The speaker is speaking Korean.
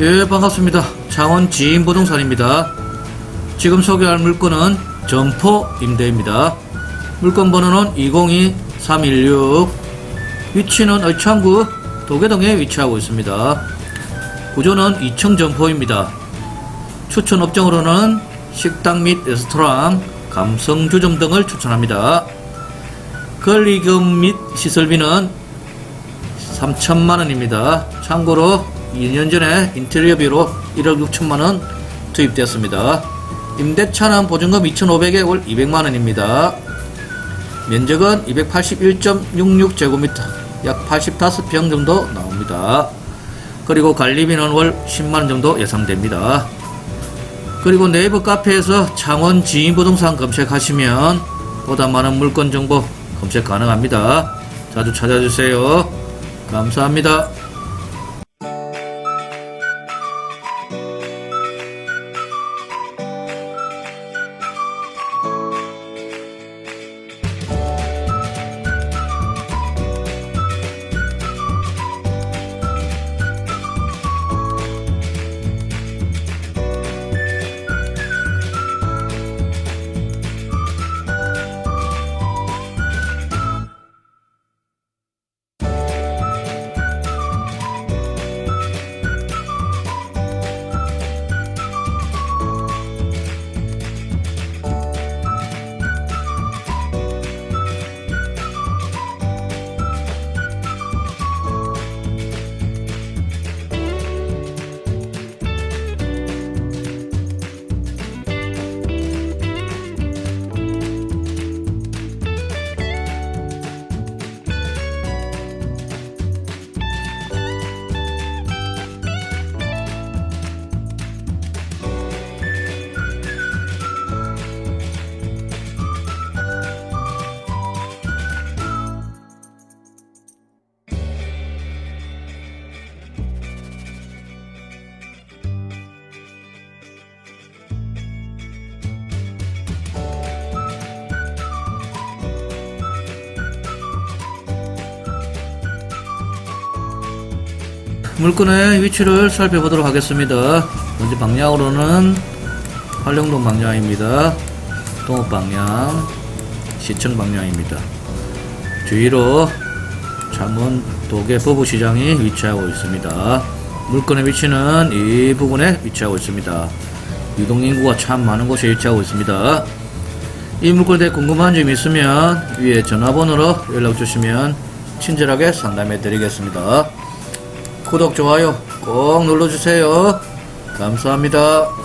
예, 반갑습니다. 창원 지인부동산입니다. 지금 소개할 물건은 점포 임대입니다. 물건 번호는 202316. 위치는 의창구 도계동에 위치하고 있습니다. 구조는 2층 점포입니다. 추천 업종으로는 식당 및 레스토랑, 감성주점 등을 추천합니다. 권리금 및 시설비는 3천만 원입니다. 참고로 2년 전에 인테리어비로 1억 6천만 원 투입되었습니다. 임대차는 보증금 2,500에 월 200만 원입니다. 면적은 281.66제곱미터, 약 85평 정도 나옵니다. 그리고 관리비는 월 10만 원 정도 예상됩니다. 그리고 네이버 카페에서 창원 지인부동산 검색하시면 보다 많은 물건 정보 검색 가능합니다. 자주 찾아주세요. 감사합니다. 물건의 위치를 살펴보도록 하겠습니다. 먼저 방향으로는 활령동 방향입니다. 동업 방향, 시청 방향입니다. 뒤로 창원 도계 부부시장이 위치하고 있습니다. 물건의 위치는 이 부분에 위치하고 있습니다. 유동인구가 참 많은 곳에 위치하고 있습니다. 이 물건에 대해 궁금한 점이 있으면 위에 전화번호로 연락 주시면 친절하게 상담해 드리겠습니다. 구독, 좋아요 꼭 눌러주세요. 감사합니다.